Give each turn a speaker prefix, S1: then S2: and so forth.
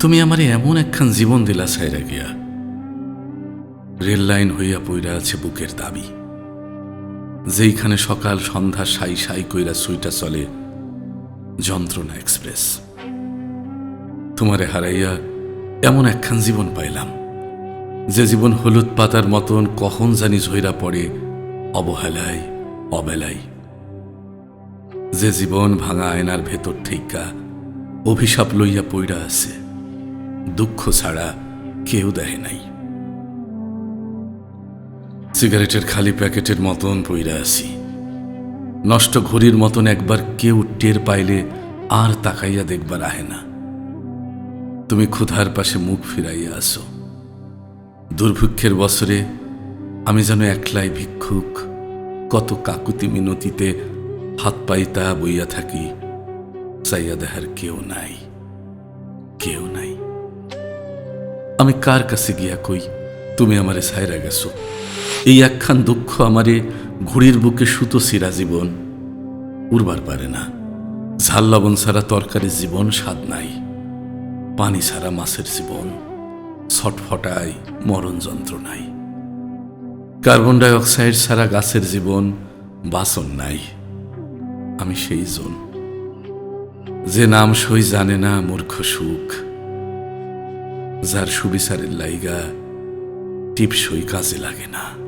S1: তুমি আমারে এমন একখান জীবন দিলা, সাইরা গিয়া। রেল লাইন হইয়া পইরা আছে বুকের দাবি। যেইখানে সকাল সন্ধ্যা সাই সাই কইরা সুইটা চলে যন্ত্রণা এক্সপ্রেস। তোমারে হারাইয়া এমন একখান জীবন পাইলাম, যে জীবন হলুদ পাতার মতন কখন জানি ঝইরা পড়ে অবহেলায়, অবেলায়। যে জীবন ভাঙা আয়নার ভেতর ঠেকা অভিশাপ লইয়া পইরা আছে। দুঃখ ছাড়া কেউ দেয় নাই। সিগারেটের খালি প্যাকেটের মতন পইরা আছি। নষ্ট ঘড়ির মতন একবার কেউ টের পাইলে আর তাকাইয়া দেখবার আহে না। তুমি ক্ষুধার পাশে মুখ ফিরাইয়া আসো দুর্ভিক্ষের বছরে আমি যেন একলাই ভিক্ষুক, কত কাকুতি মিনতিতে হাত পাইতা বইয়া থাকি। চাইয়া দেহার কেউ নাই কেউ নাই। আমি কার কাছে গিয়া কই, তুমি আমারে সাইরা গেছো? এই একখান দুঃখ আমারে ঘুড়ির বুকে সুতো সিরা জীবন উড়বার পারে না। ঝাল লবণ ছাড়া তরকারি জীবন স্বাদ নাই, পানি ছাড়া মাছের জীবন ছটফটায় মরণ যন্ত্রণাই কার্বন ডাই অক্সাইড ছাড়া গাছের জীবন বাসন নাই, আমি সেই জন। যে নাম সই জানে না মূর্খ সুখ যার সুবিচারের লাইগা টিপসই কাজে লাগে না।